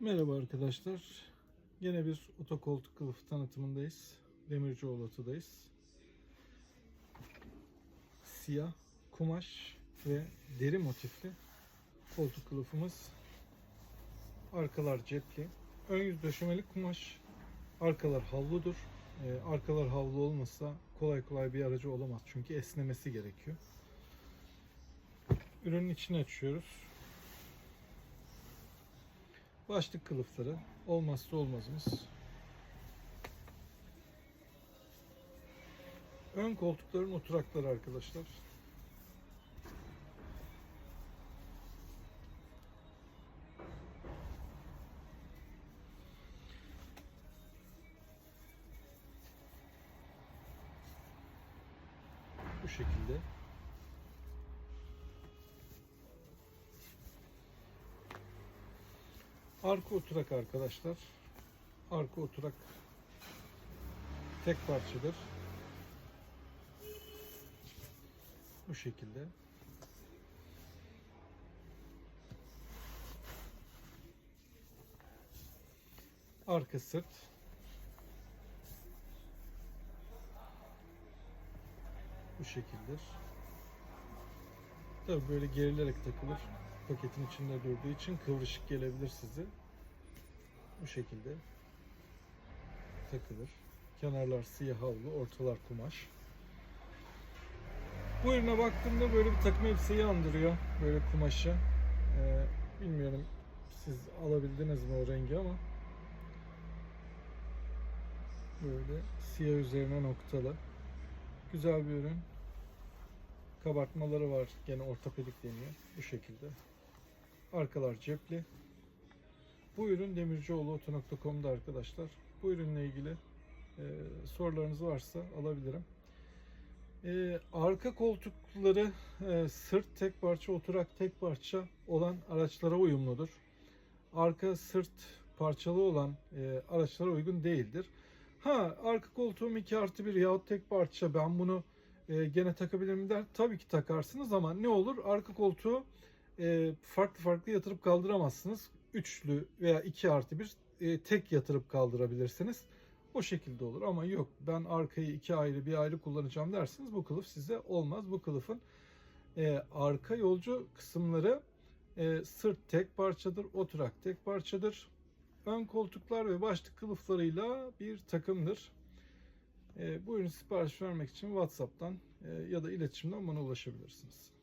Merhaba arkadaşlar. Yine bir otokoltuk kılıfı tanıtımındayız. Demircioğlu Oto'dayız. Siyah, kumaş ve deri motifli koltuk kılıfımız. Arkalar cepli. Ön yüz döşemeli kumaş. Arkalar havludur. Ee, arkalar havlu olmasa kolay kolay bir aracı olamaz. Çünkü esnemesi gerekiyor. Ürünün içini açıyoruz. Başlık kılıfları olmazsa olmazımız. Ön koltukların oturakları arkadaşlar. Bu şekilde. Arka oturak arkadaşlar. Arka oturak tek parçadır. Bu şekilde. Arka sırt. Bu şekildir. Tabii böyle gerilerek takılır. Paketin içinde durduğu için kıvrışık gelebilir size. Bu şekilde takılır. Kenarlar siyah havlu, ortalar kumaş. Bu ürüne baktığımda böyle bir takım elbiseyi andırıyor. Böyle kumaşı. Ee, bilmiyorum siz alabildiniz mi o rengi ama böyle siyah üzerine noktalı. Güzel bir ürün. Kabartmaları var. Gene ortopedik deniyor. Bu şekilde. Arkalar cepli. Bu ürün demircioğluoto.com'da arkadaşlar. Bu ürünle ilgili e, sorularınız varsa alabilirim. E, arka koltukları e, sırt tek parça, oturak tek parça olan araçlara uyumludur. Arka sırt parçalı olan e, araçlara uygun değildir. Ha arka koltuğum 2 artı 1 yahut tek parça ben bunu e, gene takabilir miyim der. Tabii ki takarsınız ama ne olur arka koltuğu farklı farklı yatırıp kaldıramazsınız. Üçlü veya 2 artı 1 e, tek yatırıp kaldırabilirsiniz. O şekilde olur ama yok ben arkayı iki ayrı bir ayrı kullanacağım dersiniz bu kılıf size olmaz. Bu kılıfın e, arka yolcu kısımları e, sırt tek parçadır, oturak tek parçadır. Ön koltuklar ve başlık kılıflarıyla bir takımdır. E, bu ürün sipariş vermek için WhatsApp'tan e, ya da iletişimden bana ulaşabilirsiniz.